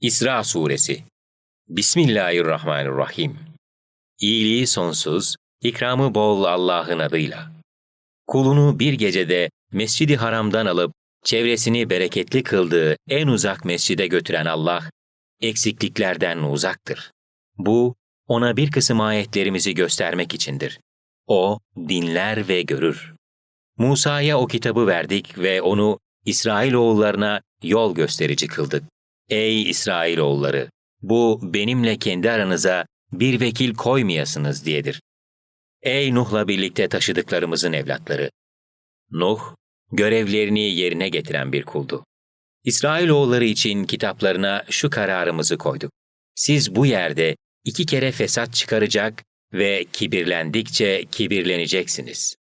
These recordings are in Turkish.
İsra Suresi Bismillahirrahmanirrahim İyiliği sonsuz, ikramı bol Allah'ın adıyla. Kulunu bir gecede Mescid-i Haram'dan alıp çevresini bereketli kıldığı en uzak mescide götüren Allah, eksikliklerden uzaktır. Bu, ona bir kısım ayetlerimizi göstermek içindir. O, dinler ve görür. Musa'ya o kitabı verdik ve onu İsrailoğullarına yol gösterici kıldık. Ey İsrailoğulları! Bu benimle kendi aranıza bir vekil koymayasınız diyedir. Ey Nuh'la birlikte taşıdıklarımızın evlatları! Nuh, görevlerini yerine getiren bir kuldu. İsrailoğulları için kitaplarına şu kararımızı koyduk. Siz bu yerde iki kere fesat çıkaracak ve kibirlendikçe kibirleneceksiniz.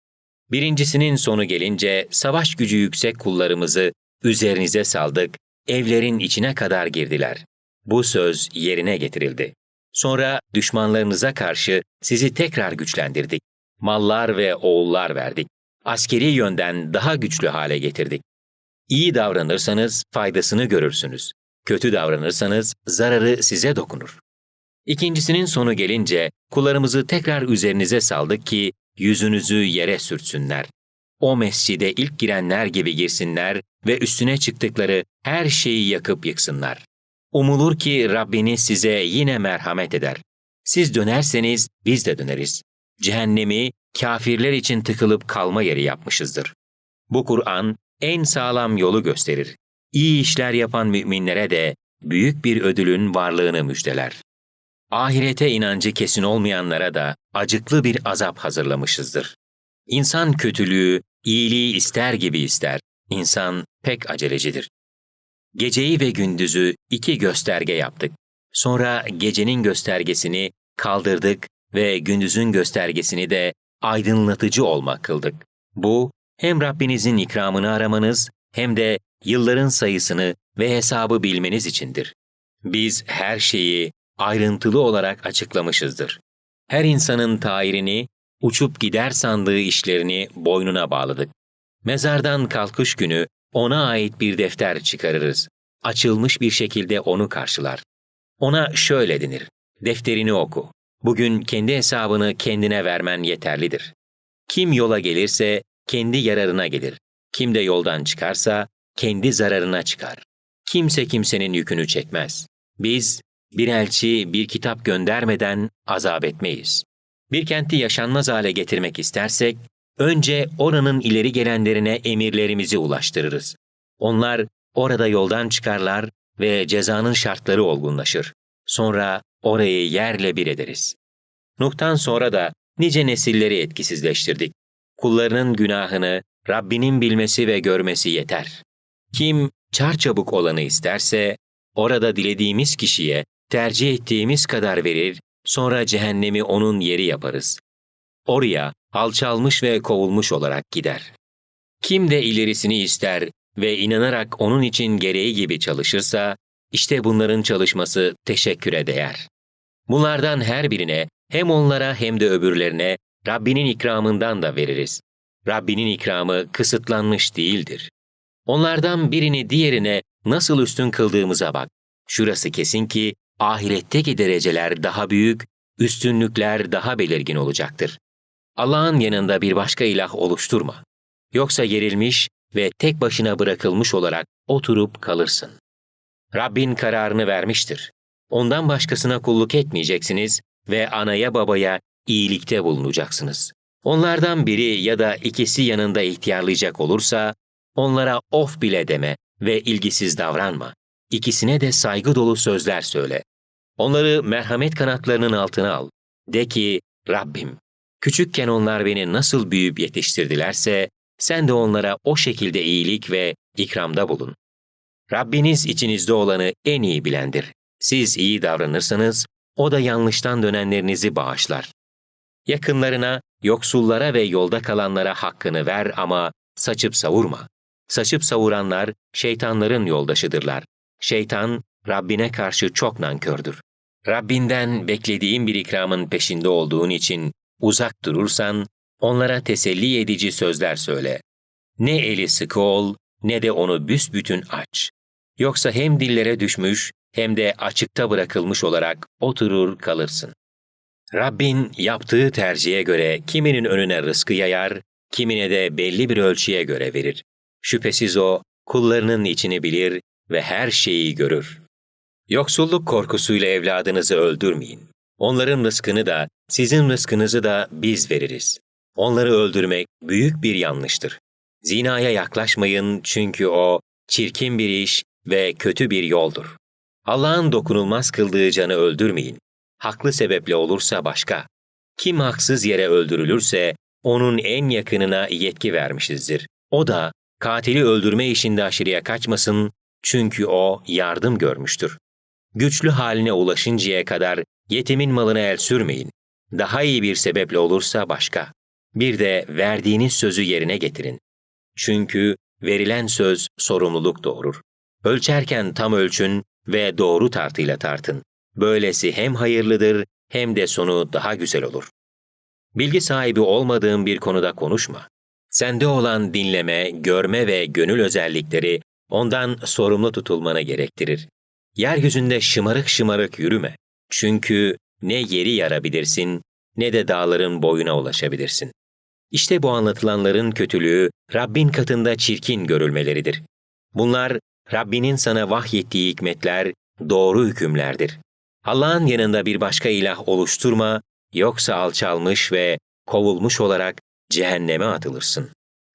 Birincisinin sonu gelince savaş gücü yüksek kullarımızı üzerinize saldık, evlerin içine kadar girdiler. Bu söz yerine getirildi. Sonra düşmanlarınıza karşı sizi tekrar güçlendirdik. Mallar ve oğullar verdik. Askeri yönden daha güçlü hale getirdik. İyi davranırsanız faydasını görürsünüz. Kötü davranırsanız zararı size dokunur. İkincisinin sonu gelince kullarımızı tekrar üzerinize saldık ki yüzünüzü yere sürtsünler. O mescide ilk girenler gibi girsinler ve üstüne çıktıkları her şeyi yakıp yıksınlar. Umulur ki Rabbiniz size yine merhamet eder. Siz dönerseniz biz de döneriz. Cehennemi kafirler için tıkılıp kalma yeri yapmışızdır. Bu Kur'an en sağlam yolu gösterir. İyi işler yapan müminlere de büyük bir ödülün varlığını müjdeler. Ahirete inancı kesin olmayanlara da acıklı bir azap hazırlamışızdır. İnsan kötülüğü, iyiliği ister gibi ister. İnsan pek acelecidir. Geceyi ve gündüzü iki gösterge yaptık. Sonra gecenin göstergesini kaldırdık ve gündüzün göstergesini de aydınlatıcı olmak kıldık. Bu, hem Rabbinizin ikramını aramanız hem de yılların sayısını ve hesabı bilmeniz içindir. Biz her şeyi ayrıntılı olarak açıklamışızdır. Her insanın tayirini, uçup gider sandığı işlerini boynuna bağladık. Mezardan kalkış günü ona ait bir defter çıkarırız. Açılmış bir şekilde onu karşılar. Ona şöyle denir, defterini oku. Bugün kendi hesabını kendine vermen yeterlidir. Kim yola gelirse kendi yararına gelir. Kim de yoldan çıkarsa kendi zararına çıkar. Kimse kimsenin yükünü çekmez. Biz bir elçi bir kitap göndermeden azap etmeyiz. Bir kenti yaşanmaz hale getirmek istersek, önce oranın ileri gelenlerine emirlerimizi ulaştırırız. Onlar orada yoldan çıkarlar ve cezanın şartları olgunlaşır. Sonra orayı yerle bir ederiz. Nuh'tan sonra da nice nesilleri etkisizleştirdik. Kullarının günahını Rabbinin bilmesi ve görmesi yeter. Kim çarçabuk olanı isterse, orada dilediğimiz kişiye tercih ettiğimiz kadar verir, sonra cehennemi onun yeri yaparız. Oraya alçalmış ve kovulmuş olarak gider. Kim de ilerisini ister ve inanarak onun için gereği gibi çalışırsa, işte bunların çalışması teşekküre değer. Bunlardan her birine hem onlara hem de öbürlerine Rabbinin ikramından da veririz. Rabbinin ikramı kısıtlanmış değildir. Onlardan birini diğerine nasıl üstün kıldığımıza bak. Şurası kesin ki ahiretteki dereceler daha büyük, üstünlükler daha belirgin olacaktır. Allah'ın yanında bir başka ilah oluşturma. Yoksa gerilmiş ve tek başına bırakılmış olarak oturup kalırsın. Rabbin kararını vermiştir. Ondan başkasına kulluk etmeyeceksiniz ve anaya babaya iyilikte bulunacaksınız. Onlardan biri ya da ikisi yanında ihtiyarlayacak olursa, onlara of bile deme ve ilgisiz davranma. İkisine de saygı dolu sözler söyle. Onları merhamet kanatlarının altına al. De ki, Rabbim, küçükken onlar beni nasıl büyüyüp yetiştirdilerse, sen de onlara o şekilde iyilik ve ikramda bulun. Rabbiniz içinizde olanı en iyi bilendir. Siz iyi davranırsanız, o da yanlıştan dönenlerinizi bağışlar. Yakınlarına, yoksullara ve yolda kalanlara hakkını ver ama saçıp savurma. Saçıp savuranlar şeytanların yoldaşıdırlar. Şeytan, Rabbine karşı çok nankördür. Rabbinden beklediğin bir ikramın peşinde olduğun için uzak durursan, onlara teselli edici sözler söyle. Ne eli sıkı ol, ne de onu büsbütün aç. Yoksa hem dillere düşmüş, hem de açıkta bırakılmış olarak oturur kalırsın. Rabbin yaptığı tercihe göre kiminin önüne rızkı yayar, kimine de belli bir ölçüye göre verir. Şüphesiz o, kullarının içini bilir ve her şeyi görür. Yoksulluk korkusuyla evladınızı öldürmeyin. Onların rızkını da, sizin rızkınızı da biz veririz. Onları öldürmek büyük bir yanlıştır. Zinaya yaklaşmayın çünkü o çirkin bir iş ve kötü bir yoldur. Allah'ın dokunulmaz kıldığı canı öldürmeyin. Haklı sebeple olursa başka. Kim haksız yere öldürülürse onun en yakınına yetki vermişizdir. O da katili öldürme işinde aşırıya kaçmasın çünkü o yardım görmüştür. Güçlü haline ulaşıncaya kadar yetimin malına el sürmeyin. Daha iyi bir sebeple olursa başka. Bir de verdiğiniz sözü yerine getirin. Çünkü verilen söz sorumluluk doğurur. Ölçerken tam ölçün ve doğru tartıyla tartın. Böylesi hem hayırlıdır hem de sonu daha güzel olur. Bilgi sahibi olmadığın bir konuda konuşma. Sende olan dinleme, görme ve gönül özellikleri ondan sorumlu tutulmanı gerektirir. Yeryüzünde şımarık şımarık yürüme. Çünkü ne yeri yarabilirsin ne de dağların boyuna ulaşabilirsin. İşte bu anlatılanların kötülüğü Rabbin katında çirkin görülmeleridir. Bunlar Rabbinin sana vahyettiği hikmetler, doğru hükümlerdir. Allah'ın yanında bir başka ilah oluşturma, yoksa alçalmış ve kovulmuş olarak cehenneme atılırsın.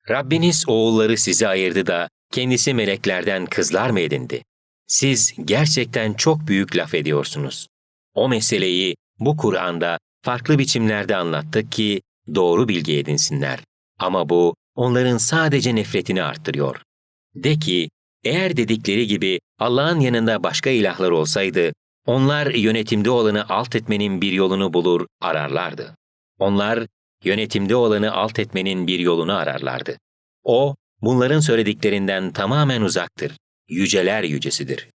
Rabbiniz oğulları size ayırdı da kendisi meleklerden kızlar mı edindi? Siz gerçekten çok büyük laf ediyorsunuz. O meseleyi bu Kur'an'da farklı biçimlerde anlattık ki doğru bilgi edinsinler. Ama bu onların sadece nefretini arttırıyor. De ki, eğer dedikleri gibi Allah'ın yanında başka ilahlar olsaydı, onlar yönetimde olanı alt etmenin bir yolunu bulur, ararlardı. Onlar yönetimde olanı alt etmenin bir yolunu ararlardı. O, bunların söylediklerinden tamamen uzaktır, yüceler yücesidir.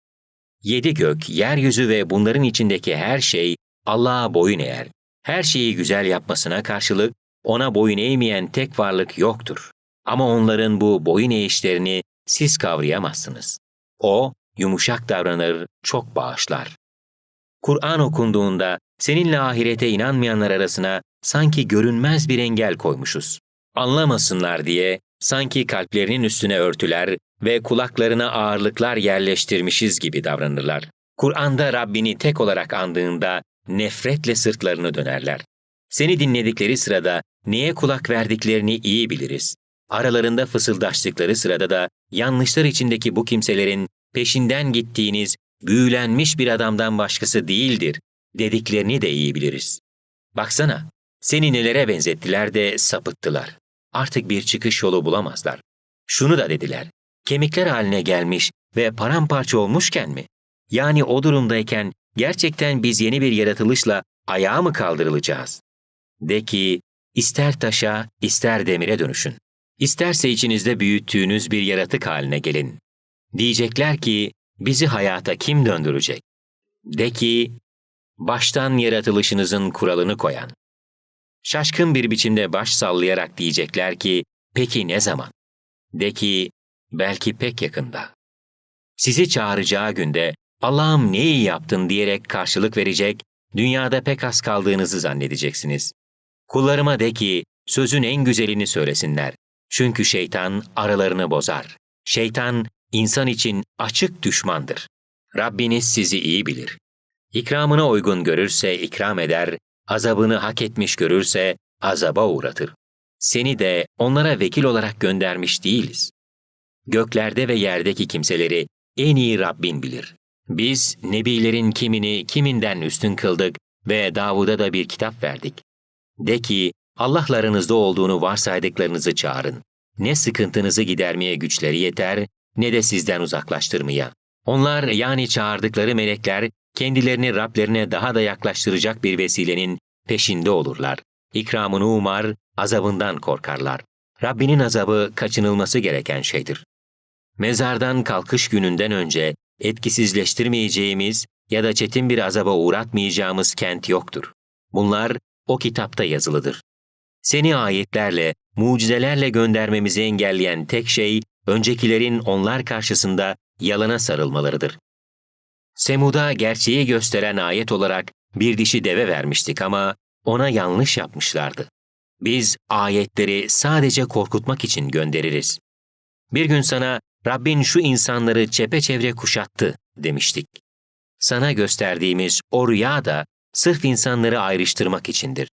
Yedi gök, yeryüzü ve bunların içindeki her şey Allah'a boyun eğer. Her şeyi güzel yapmasına karşılık ona boyun eğmeyen tek varlık yoktur. Ama onların bu boyun eğişlerini siz kavrayamazsınız. O, yumuşak davranır, çok bağışlar. Kur'an okunduğunda seninle ahirete inanmayanlar arasına sanki görünmez bir engel koymuşuz. Anlamasınlar diye sanki kalplerinin üstüne örtüler ve kulaklarına ağırlıklar yerleştirmişiz gibi davranırlar. Kur'an'da Rabbini tek olarak andığında nefretle sırtlarını dönerler. Seni dinledikleri sırada neye kulak verdiklerini iyi biliriz. Aralarında fısıldaştıkları sırada da yanlışlar içindeki bu kimselerin peşinden gittiğiniz büyülenmiş bir adamdan başkası değildir dediklerini de iyi biliriz. Baksana, seni nelere benzettiler de sapıttılar. Artık bir çıkış yolu bulamazlar. Şunu da dediler, kemikler haline gelmiş ve paramparça olmuşken mi? Yani o durumdayken gerçekten biz yeni bir yaratılışla ayağa mı kaldırılacağız? De ki, ister taşa, ister demire dönüşün. İsterse içinizde büyüttüğünüz bir yaratık haline gelin. Diyecekler ki, bizi hayata kim döndürecek? De ki, baştan yaratılışınızın kuralını koyan. Şaşkın bir biçimde baş sallayarak diyecekler ki, peki ne zaman? De ki, belki pek yakında. Sizi çağıracağı günde, Allah'ım ne iyi yaptın diyerek karşılık verecek, dünyada pek az kaldığınızı zannedeceksiniz. Kullarıma de ki, sözün en güzelini söylesinler. Çünkü şeytan aralarını bozar. Şeytan, insan için açık düşmandır. Rabbiniz sizi iyi bilir. İkramına uygun görürse ikram eder, azabını hak etmiş görürse azaba uğratır. Seni de onlara vekil olarak göndermiş değiliz. Göklerde ve yerdeki kimseleri en iyi Rabbin bilir. Biz nebilerin kimini kiminden üstün kıldık ve Davud'a da bir kitap verdik. De ki, Allah'larınızda olduğunu varsaydıklarınızı çağırın. Ne sıkıntınızı gidermeye güçleri yeter, ne de sizden uzaklaştırmaya. Onlar yani çağırdıkları melekler kendilerini Rablerine daha da yaklaştıracak bir vesilenin peşinde olurlar. İkramını umar, azabından korkarlar. Rabbinin azabı kaçınılması gereken şeydir. Mezardan kalkış gününden önce etkisizleştirmeyeceğimiz ya da çetin bir azaba uğratmayacağımız kent yoktur. Bunlar o kitapta yazılıdır. Seni ayetlerle, mucizelerle göndermemizi engelleyen tek şey, öncekilerin onlar karşısında yalana sarılmalarıdır. Semud'a gerçeği gösteren ayet olarak bir dişi deve vermiştik ama ona yanlış yapmışlardı. Biz ayetleri sadece korkutmak için göndeririz. Bir gün sana Rabbin şu insanları çepeçevre kuşattı demiştik. Sana gösterdiğimiz o rüya da sırf insanları ayrıştırmak içindir.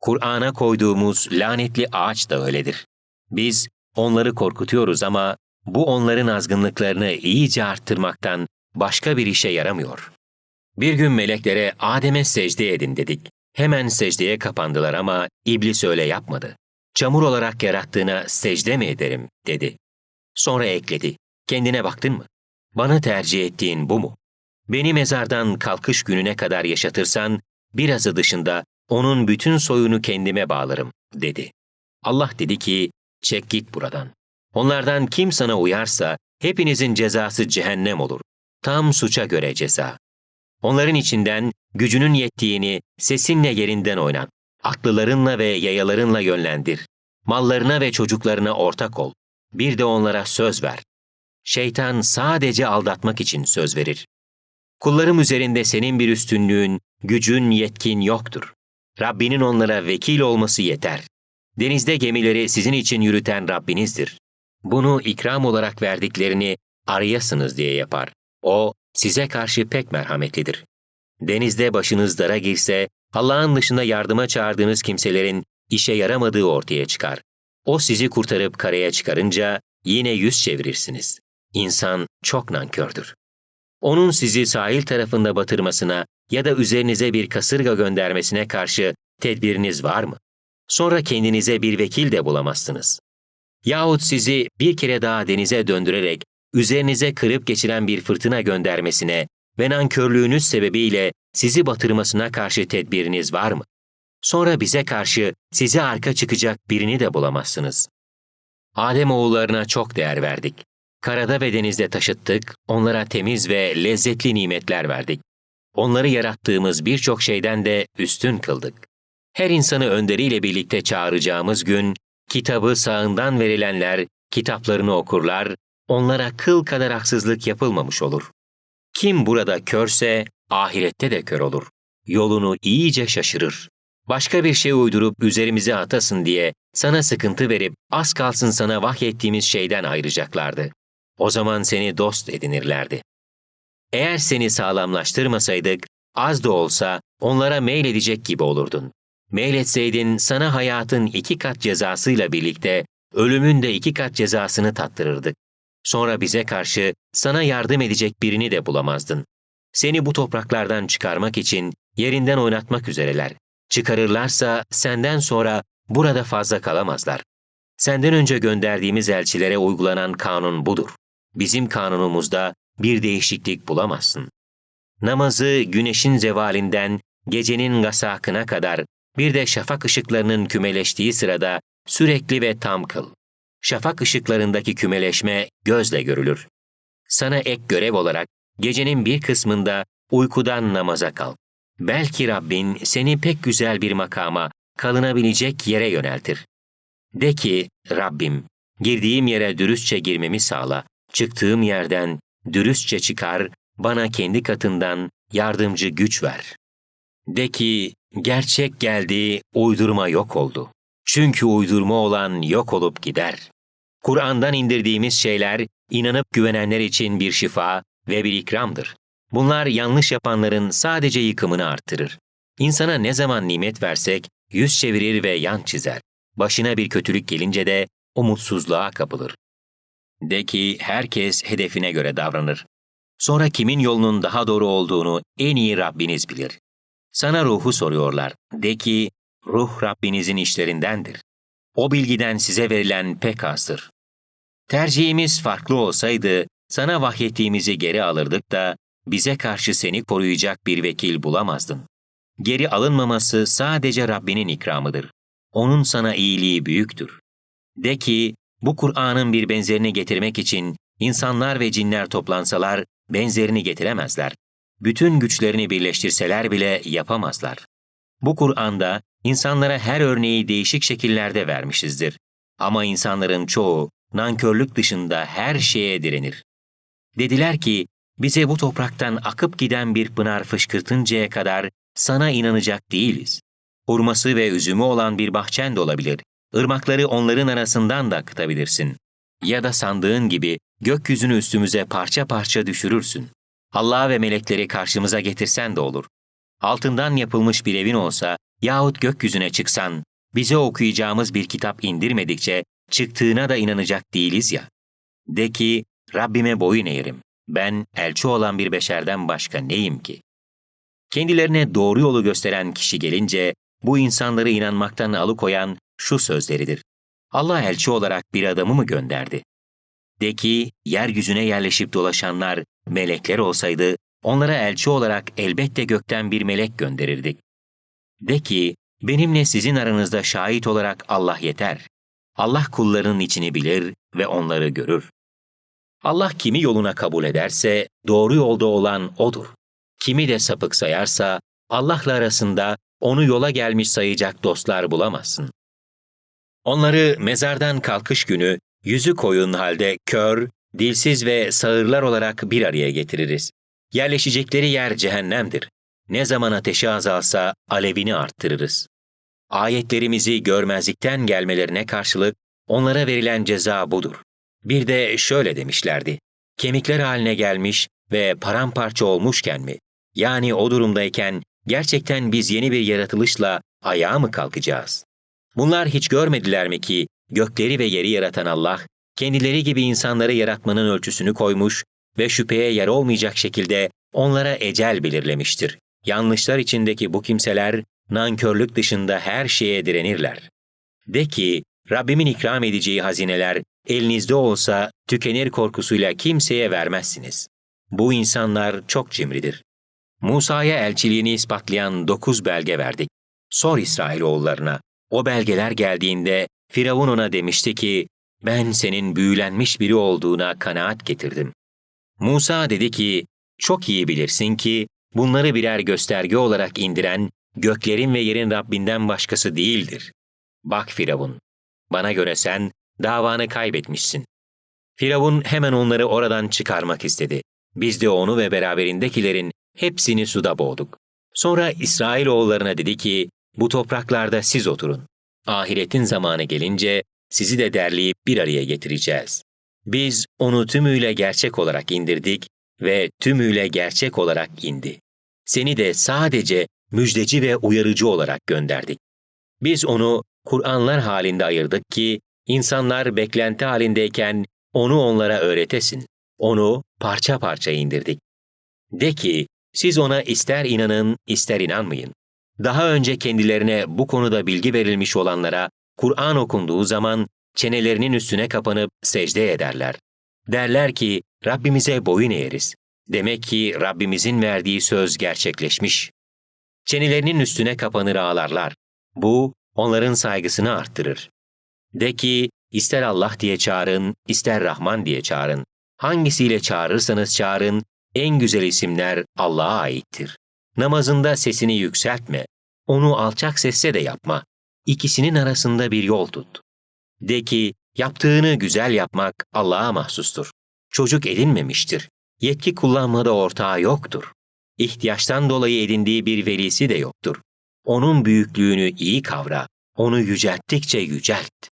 Kur'an'a koyduğumuz lanetli ağaç da öyledir. Biz onları korkutuyoruz ama bu onların azgınlıklarını iyice arttırmaktan başka bir işe yaramıyor. Bir gün meleklere Adem'e secde edin dedik. Hemen secdeye kapandılar ama iblis öyle yapmadı. Çamur olarak yarattığına secde mi ederim dedi. Sonra ekledi. Kendine baktın mı? Bana tercih ettiğin bu mu? Beni mezardan kalkış gününe kadar yaşatırsan, birazı dışında onun bütün soyunu kendime bağlarım, dedi. Allah dedi ki, çek git buradan. Onlardan kim sana uyarsa, hepinizin cezası cehennem olur. Tam suça göre ceza. Onların içinden gücünün yettiğini sesinle yerinden oynan. Atlılarınla ve yayalarınla yönlendir. Mallarına ve çocuklarına ortak ol. Bir de onlara söz ver. Şeytan sadece aldatmak için söz verir. Kullarım üzerinde senin bir üstünlüğün, gücün, yetkin yoktur. Rabbinin onlara vekil olması yeter. Denizde gemileri sizin için yürüten Rabbinizdir. Bunu ikram olarak verdiklerini arayasınız diye yapar. O, size karşı pek merhametlidir. Denizde başınız dara girse, Allah'ın dışında yardıma çağırdığınız kimselerin işe yaramadığı ortaya çıkar. O sizi kurtarıp karaya çıkarınca yine yüz çevirirsiniz. İnsan çok nankördür. Onun sizi sahil tarafında batırmasına ya da üzerinize bir kasırga göndermesine karşı tedbiriniz var mı? Sonra kendinize bir vekil de bulamazsınız. Yahut sizi bir kere daha denize döndürerek üzerinize kırıp geçiren bir fırtına göndermesine ve nankörlüğünüz sebebiyle sizi batırmasına karşı tedbiriniz var mı? Sonra bize karşı size arka çıkacak birini de bulamazsınız. Adem oğullarına çok değer verdik. Karada ve denizde taşıttık, onlara temiz ve lezzetli nimetler verdik. Onları yarattığımız birçok şeyden de üstün kıldık. Her insanı önderiyle birlikte çağıracağımız gün, kitabı sağından verilenler kitaplarını okurlar, onlara kıl kadar haksızlık yapılmamış olur. Kim burada körse ahirette de kör olur. Yolunu iyice şaşırır. Başka bir şey uydurup üzerimize atasın diye sana sıkıntı verip az kalsın sana vahyettiğimiz şeyden ayıracaklardı. O zaman seni dost edinirlerdi. Eğer seni sağlamlaştırmasaydık, az da olsa onlara meyledecek gibi olurdun. Meyletseydin sana hayatın iki kat cezasıyla birlikte ölümün de iki kat cezasını tattırırdık. Sonra bize karşı sana yardım edecek birini de bulamazdın. Seni bu topraklardan çıkarmak için yerinden oynatmak üzereler. Çıkarırlarsa senden sonra burada fazla kalamazlar. Senden önce gönderdiğimiz elçilere uygulanan kanun budur. Bizim kanunumuzda bir değişiklik bulamazsın. Namazı güneşin zevalinden gecenin gasakına kadar bir de şafak ışıklarının kümeleştiği sırada sürekli ve tam kıl. Şafak ışıklarındaki kümeleşme gözle görülür. Sana ek görev olarak gecenin bir kısmında uykudan namaza kalk. Belki Rabbin seni pek güzel bir makama, kalınabilecek yere yöneltir. De ki, Rabbim, girdiğim yere dürüstçe girmemi sağla, çıktığım yerden dürüstçe çıkar, bana kendi katından yardımcı güç ver. De ki, gerçek geldi, uydurma yok oldu. Çünkü uydurma olan yok olup gider. Kur'an'dan indirdiğimiz şeyler, inanıp güvenenler için bir şifa ve bir ikramdır. Bunlar yanlış yapanların sadece yıkımını arttırır. İnsana ne zaman nimet versek, yüz çevirir ve yan çizer. Başına bir kötülük gelince de umutsuzluğa kapılır. De ki herkes hedefine göre davranır. Sonra kimin yolunun daha doğru olduğunu en iyi Rabbiniz bilir. Sana ruhu soruyorlar. De ki ruh Rabbinizin işlerindendir. O bilgiden size verilen pek azdır. Tercihimiz farklı olsaydı sana vahyettiğimizi geri alırdık da bize karşı seni koruyacak bir vekil bulamazdın. Geri alınmaması sadece Rabbinin ikramıdır. Onun sana iyiliği büyüktür. De ki, bu Kur'an'ın bir benzerini getirmek için insanlar ve cinler toplansalar benzerini getiremezler. Bütün güçlerini birleştirseler bile yapamazlar. Bu Kur'an'da insanlara her örneği değişik şekillerde vermişizdir. Ama insanların çoğu nankörlük dışında her şeye direnir. Dediler ki, bize bu topraktan akıp giden bir pınar fışkırtıncaya kadar sana inanacak değiliz. Hurması ve üzümü olan bir bahçen de olabilir. Irmakları onların arasından da akıtabilirsin. Ya da sandığın gibi gökyüzünü üstümüze parça parça düşürürsün. Allah ve melekleri karşımıza getirsen de olur. Altından yapılmış bir evin olsa yahut gökyüzüne çıksan, bize okuyacağımız bir kitap indirmedikçe çıktığına da inanacak değiliz ya. De ki, Rabbime boyun eğerim. Ben elçi olan bir beşerden başka neyim ki? Kendilerine doğru yolu gösteren kişi gelince, bu insanları inanmaktan alıkoyan şu sözleridir. Allah elçi olarak bir adamı mı gönderdi? De ki, yeryüzüne yerleşip dolaşanlar melekler olsaydı, onlara elçi olarak elbette gökten bir melek gönderirdik. De ki, benimle sizin aranızda şahit olarak Allah yeter. Allah kullarının içini bilir ve onları görür. Allah kimi yoluna kabul ederse doğru yolda olan O'dur. Kimi de sapık sayarsa Allah'la arasında onu yola gelmiş sayacak dostlar bulamazsın. Onları mezardan kalkış günü yüzü koyun halde kör, dilsiz ve sağırlar olarak bir araya getiririz. Yerleşecekleri yer cehennemdir. Ne zaman ateşi azalsa alevini arttırırız. Ayetlerimizi görmezlikten gelmelerine karşılık onlara verilen ceza budur. Bir de şöyle demişlerdi. Kemikler haline gelmiş ve paramparça olmuşken mi? Yani o durumdayken gerçekten biz yeni bir yaratılışla ayağa mı kalkacağız? Bunlar hiç görmediler mi ki gökleri ve yeri yaratan Allah, kendileri gibi insanları yaratmanın ölçüsünü koymuş ve şüpheye yer olmayacak şekilde onlara ecel belirlemiştir. Yanlışlar içindeki bu kimseler nankörlük dışında her şeye direnirler. De ki, Rabbimin ikram edeceği hazineler elinizde olsa tükenir korkusuyla kimseye vermezsiniz. Bu insanlar çok cimridir. Musa'ya elçiliğini ispatlayan dokuz belge verdik. Sor İsrailoğullarına. O belgeler geldiğinde Firavun ona demişti ki, ben senin büyülenmiş biri olduğuna kanaat getirdim. Musa dedi ki, çok iyi bilirsin ki bunları birer gösterge olarak indiren göklerin ve yerin Rabbinden başkası değildir. Bak Firavun, bana göre sen davanı kaybetmişsin. Firavun hemen onları oradan çıkarmak istedi. Biz de onu ve beraberindekilerin hepsini suda boğduk. Sonra İsrailoğullarına dedi ki, bu topraklarda siz oturun. Ahiretin zamanı gelince sizi de derleyip bir araya getireceğiz. Biz onu tümüyle gerçek olarak indirdik ve tümüyle gerçek olarak indi. Seni de sadece müjdeci ve uyarıcı olarak gönderdik. Biz onu Kur'anlar halinde ayırdık ki insanlar beklenti halindeyken onu onlara öğretesin. Onu parça parça indirdik. De ki, siz ona ister inanın, ister inanmayın. Daha önce kendilerine bu konuda bilgi verilmiş olanlara Kur'an okunduğu zaman çenelerinin üstüne kapanıp secde ederler. Derler ki Rabbimize boyun eğeriz. Demek ki Rabbimizin verdiği söz gerçekleşmiş. Çenelerinin üstüne kapanır ağlarlar. Bu onların saygısını arttırır. De ki ister Allah diye çağırın, ister Rahman diye çağırın. Hangisiyle çağırırsanız çağırın, en güzel isimler Allah'a aittir. Namazında sesini yükseltme. Onu alçak sesle de yapma. İkisinin arasında bir yol tut. De ki, yaptığını güzel yapmak Allah'a mahsustur. Çocuk edinmemiştir. Yetki kullanmada ortağı yoktur. İhtiyaçtan dolayı edindiği bir velisi de yoktur. Onun büyüklüğünü iyi kavra, onu yücelttikçe yücelt.